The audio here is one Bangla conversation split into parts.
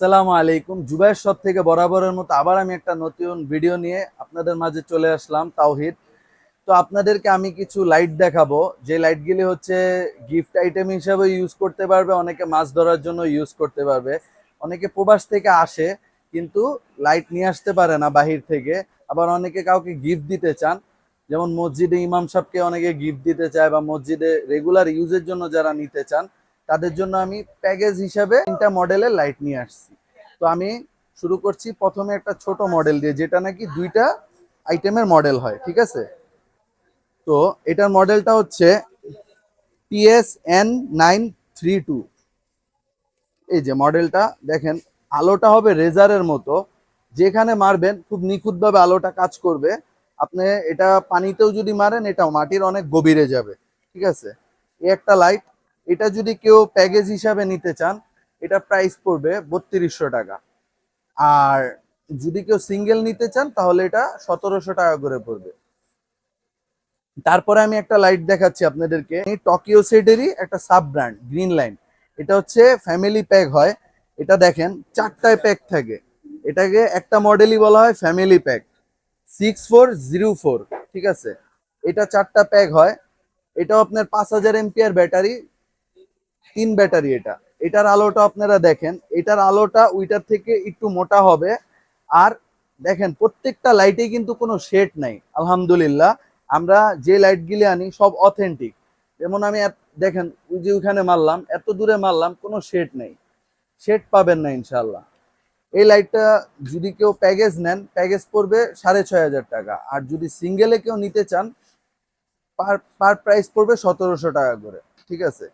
আসসালামু আলাইকুম। জুবাইর সব থেকে বরাবরের মতো আবার আমি একটা নতুন ভিডিও নিয়ে আপনাদের মাঝে চলে আসলাম, তাওহিদ। তো আপনাদেরকে আমি কিছু লাইট দেখাবো। যে লাইটগুলি হচ্ছে গিফট আইটেম হিসাবে ইউজ করতে পারবে, অনেকে মাছ ধরার জন্য ইউজ করতে পারবে। অনেকে প্রবাস থেকে আসে, কিন্তু লাইট নিয়ে আসতে পারে না বাহির থেকে। আবার অনেকে কাউকে গিফট দিতে চান, যেমন মসজিদে ইমাম সাহেবকে অনেকে গিফট দিতে চায় বা মসজিদে রেগুলার ইউজের জন্য যারা নিতে চান। তাদের জন্য আমি প্যাকেজ হিসাবে তিনটা মডেলের লাইট নিয়ে আসছি। তো আমি শুরু করছি প্রথমে একটা ছোট মডেল দিয়ে, যেটা নাকি দুইটা আইটেমের মডেল হয়, ঠিক আছে? তো এটার মডেলটা হচ্ছে PS N nine three two এই যে মডেলটা দেখেন, আলোটা হবে রেজারের মতো। যেখানে মারবেন, খুব নিখুঁতভাবে আলোটা কাজ করবে। আপনি এটা পানিতেও যদি মারেন এটা মাটির অনেক গভীরে যাবে, ঠিক আছে? একটা লাইট এটা যদি কেউ প্যাকেজ হিসাবে নিতে চান, এটা প্রাইস পড়বে বত্রিশশো টাকা। আর যদি কেউ সিঙ্গেল নিতে চান, তাহলে এটা সতেরোশো টাকা করে পড়বে। তারপরে আমি একটা লাইট দেখাচ্ছি আপনাদেরকে। টোকিও সেটেরই একটা সাব ব্র্যান্ড গ্রিন লাইন এটা হচ্ছে ফ্যামিলি প্যাক হয়। এটা দেখেন, চারটায় প্যাক থাকে। এটাকে একটা মডেলই বলা হয় family pack six four zero four ঠিক আছে? এটা চারটা প্যাক হয়। এটাও আপনার পাঁচ হাজার এমপিআর ব্যাটারি। তিন ব্যাটারি এটা। এটার আলোটা আপনারা দেখেন, এটার আলোটা ওইটার থেকে একটু মোটা হবে। আর দেখেন, প্রত্যেকটা লাইটে কিন্তু কোনো শেড নাই, আলহামদুলিল্লাহ। আমরা যে লাইটগুলি আনি সব অথেন্টিক যেমন আমি দেখেন, ওই যে ওইখানে মারলাম, এত দূরে মারলাম, কোনো শেড নেই। শেড পাবেন না ইনশাল্লাহ এই লাইটটা যদি কেউ প্যাকেজ নেন, প্যাকেজ পড়বে সাড়ে ছয় হাজার টাকা। আর যদি সিঙ্গেলে কেউ নিতে চান, পার পার প্রাইস পড়বে সতেরোশো টাকা করে, ঠিক আছে?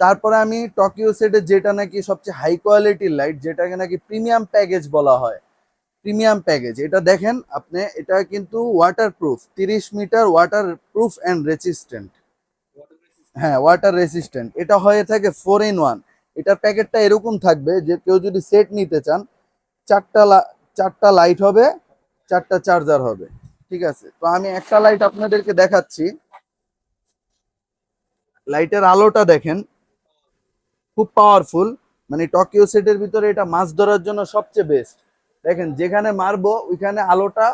তারপরে আমি টোকিও সেটের যেটা নাকি সবচেয়ে হাই কোয়ালিটির লাইট যেটাকে নাকি প্রিমিয়াম প্যাকেজ বলা হয়। প্রিমিয়াম প্যাকেজ এটা দেখেন আপনি, এটা কিন্তু ওয়াটার প্রুফ তিরিশ metre waterproof and resistant হ্যাঁ ওয়াটার রেসিস্ট্যান্ট এটা হয়ে থাকে ফোর ইন ওয়ান এটার প্যাকেটটা এরকম থাকবে যে কেউ যদি সেট নিতে চান, চারটা চারটা লাইট হবে, চারটা চার্জার হবে। ঠিক আছে? তো আমি একটা লাইট আপনাদেরকে দেখাচ্ছি। লাইটের আলোটা দেখেন খুব পাওয়ারফুল মানে টকিও সেটের ভিতরে এটা মাছ ধরার জন্য সবচেয়ে বেস্ট দেখেন, যেখানে মারবো, ওইখানে আলোটা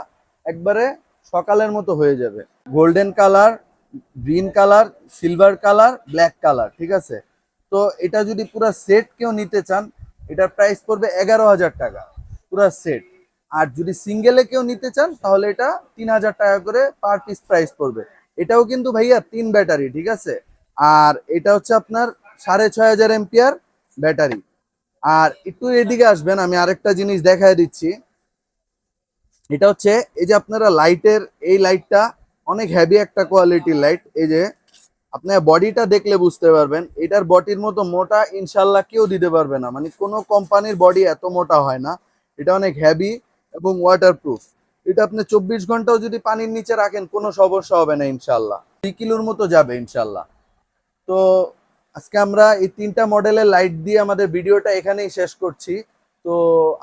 একবারে সকালের মতো হয়ে যাবে। Golden colour green colour silver colour black colour ঠিক আছে? তো এটা যদি পুরো সেট কেউ নিতে চান, এটার প্রাইস পড়বে এগারো হাজার টাকা, পুরো সেট আর যদি সিঙ্গেলে কেউ নিতে চান, তাহলে এটা তিন হাজার টাকা করে পার পিস প্রাইস পড়বে। এটাও কিন্তু ভাইয়া তিন ব্যাটারি ঠিক আছে? আর এটা হচ্ছে আপনার সাড়ে ছয় হাজার এমপিয়ার ব্যাটারি। আর একটু এদিকে আসবেন, আমি আরেকটা জিনিস দেখায় দিচ্ছি। এটা হচ্ছে, এই যে আপনারা লাইটের, এই লাইটটা অনেক হ্যাভি একটা কোয়ালিটির লাইট এই যে আপনার বডিটা দেখলে বুঝতে পারবেন, এটার বডির মতো মোটা ইনশাল্লাহ কেউ দিতে পারবে না। মানে কোনো কোম্পানির বডি এত মোটা হয় না। এটা অনেক হ্যাভি এবং ওয়াটারপ্রুফ এটা আপনি চব্বিশ ঘন্টাও যদি পানির নিচে রাখেন, কোনো সমস্যা হবে না ইনশাল্লাহ। দুই কিলোর মতো যাবে ইনশাল্লাহ। তো আজকে আমরা এই তিনটা মডেলের লাইট দিয়ে আমাদের ভিডিওটা এখানেই শেষ করছি। তো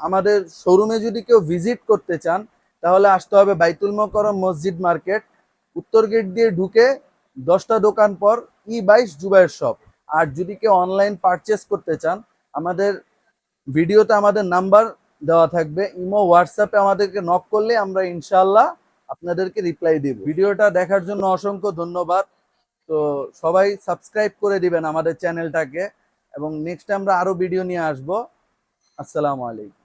আমাদের শোরুমে যদি কেউ ভিজিট করতে চান, তাহলে আসতে হবে বাইতুল মকরম মসজিদ মার্কেট। উত্তর গেট দিয়ে ঢুকে দশটা দোকান পর ই বাইশ জুবাইয়ের শপ আর যদি কেউ অনলাইন পারচেস করতে চান, আমাদের ভিডিওতে আমাদের নাম্বার দেওয়া থাকবে, ইমো হোয়াটসঅ্যাপে আমাদেরকে নক করলে আমরা ইনশাল্লাহ আপনাদেরকে রিপ্লাই দিব। ভিডিওটা দেখার জন্য অসংখ্য ধন্যবাদ। তো সবাই সাবস্ক্রাইব করে দিবেন আমাদের চ্যানেলটাকে এবং নেক্সট আমরা আরও ভিডিও নিয়ে আসব। আসসালামু আলাইকুম।